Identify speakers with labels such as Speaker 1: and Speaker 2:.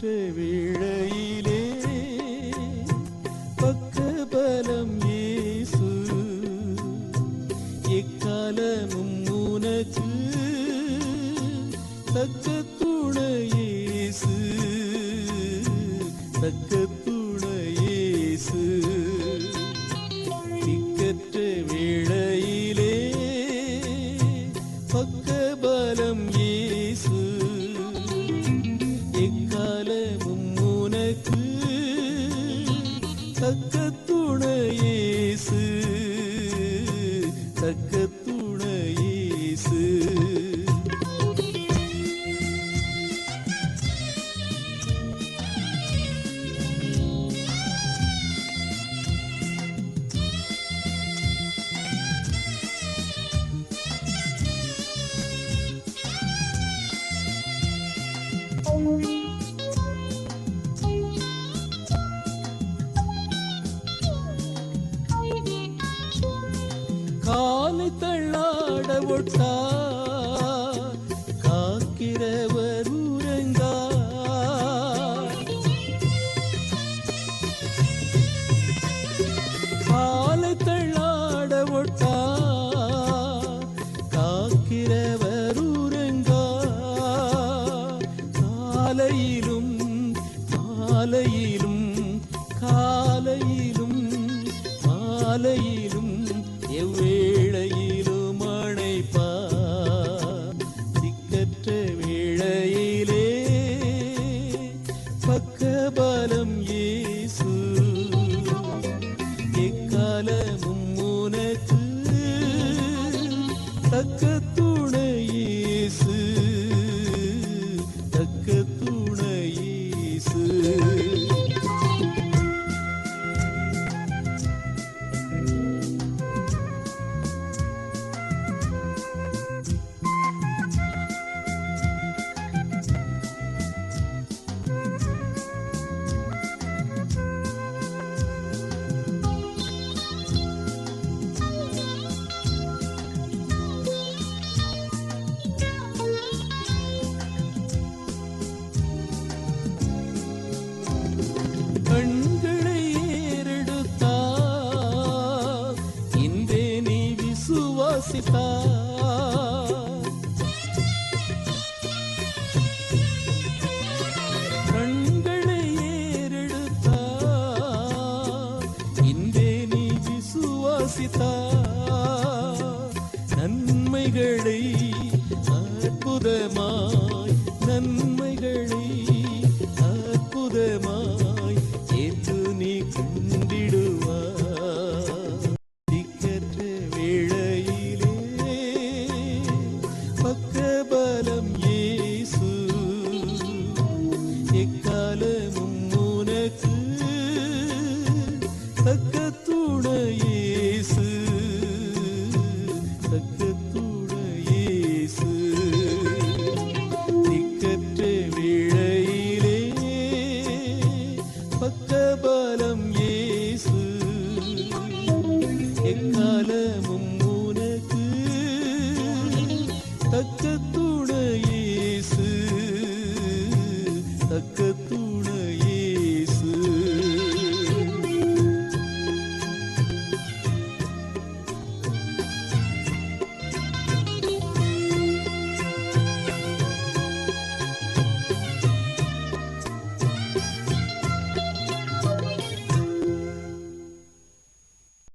Speaker 1: திக்கற்ற வேளையிலே பக்கபலம் இயேசு எக்காலமும் உனக்கு தக்க துணையேசு தக்க துணையேசு எனக்கு தக்க துணையேசு தக்க தள்ளாட ஒட்டா காக்கிறவர் உறங்கா காலை தள்ளாட ஒட்டா காக்கிறவர் உறங்கா காலையிலும் காலையிலும் காலையிலும் மாலையிலும் எவ்வேளையிலும் விசுவாசித்தார் கண்களை ஏறெடுத்தார். இன்றே நீ விசுவாசித்தார் நன்மைகளை அற்புதமாய் நன்மைகளை எக்காலமும் உனக்கு தக்க